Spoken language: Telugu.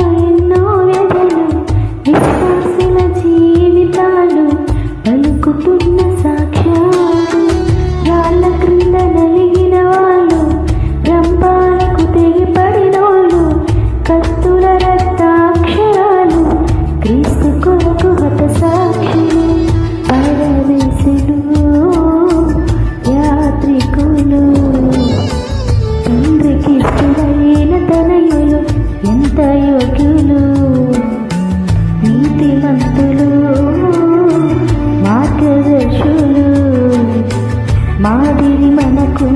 ఎన్నో వ్యధలు విశ్వాసుల జీవితాలు పలుకుతున్న సాక్ష్యాలు. రాళ్ళ క్రింద నలిగిన వాళ్ళు రంపాలకు తెగిపడినోళ్ళు కత్తుల రక్తాక్షరాలు క్రీస్తు కొరకు హత సాక్షులు త్యాగులు నీతిమంతులు మార్గదర్శులు మాదిరి మనకు